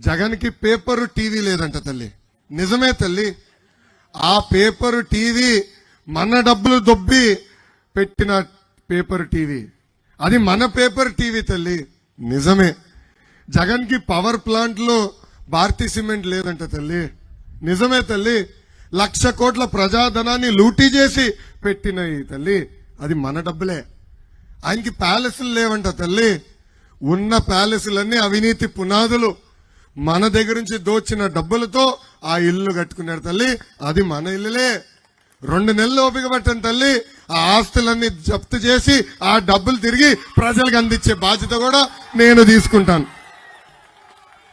జగన్కి paper TV లేదంట తల్లి. నిజమే తల్లి. ఆ పేపరు టీవీ మన డబ్బులు దొబ్బి పెట్టిన పేపర్ టీవీ. అది మన పేపర్ టీవీ తల్లి. నిజమే. జగన్కి పవర్ ప్లాంట్లో భారతీ సిమెంట్ లేదంట తల్లి. నిజమే తల్లి. లక్ష కోట్ల ప్రజాధనాన్ని లూటీ చేసి పెట్టినాయి తల్లి. అది మన డబ్బులే. ఆయనకి ప్యాలెస్లు లేవంట తల్లి. ఉన్న ప్యాలెస్లన్నీ అవినీతి పునాదులు. మన దగ్గర నుంచి దోచిన డబ్బులతో ఆ ఇల్లు కట్టుకున్నాడు తల్లి. అది మన ఇల్లులే. రెండు నెలలు ఓపిక తల్లి. ఆ ఆస్తులన్నీ జప్తు చేసి ఆ డబ్బులు తిరిగి ప్రజలకు అందించే బాధ్యత కూడా నేను తీసుకుంటాను.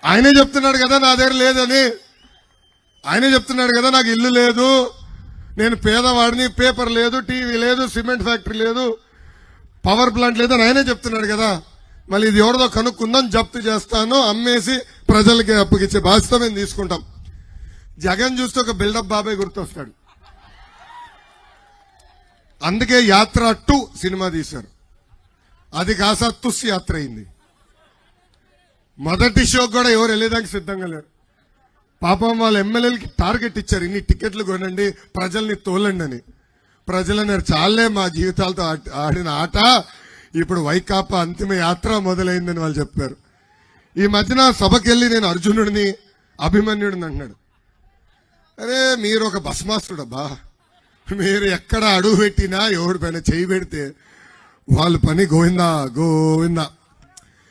ఆయనే చెప్తున్నాడు కదా నా దగ్గర లేదని. ఆయనే చెప్తున్నాడు కదా నాకు ఇల్లు లేదు. నేను పేదవాడిని పేపర్ లేదు టీవీ లేదు సిమెంట్ ఫ్యాక్టరీ లేదు పవర్ ప్లాంట్ లేదని ఆయనే చెప్తున్నాడు కదా. మళ్ళీ ఇది ఎవరిదో కనుక్కుందాం జప్తు చేస్తాను అమ్మేసి ప్రజలకి అప్పగిచ్చే బాధ్యత మేము తీసుకుంటాం. జగన్ చూస్తే ఒక బిల్డప్ బాబాయ్ గుర్తొస్తాడు. అందుకే యాత్ర టూ సినిమా తీశారు. అది కాసా తుస్ యాత్ర అయింది. మొదటి షో కూడా ఎవరు వెళ్ళేదానికి సిద్ధంగా లేరు. పాపం వాళ్ళ ఎమ్మెల్యేలకి టార్గెట్ ఇచ్చారు ఇన్ని టికెట్లు కొనండి ప్రజల్ని తోలండి అని. ప్రజలన్నారు చాలే మా జీవితాలతో ఆడిన ఆట ఇప్పుడు వైకాపా అంతిమ యాత్ర మొదలైందని వాళ్ళు చెప్పారు ఈ మధ్యన సభకెళ్ళి నేను అర్జునుడిని అభిమన్యుడిని అంటున్నాడు. అరే మీరు ఒక బస్ మాస్టర్డబ్బా మీరు ఎక్కడ అడుగు పెట్టినా ఎవడి పైన చేయి పెడితే వాళ్ళ పని గోవిందా గోవిందా.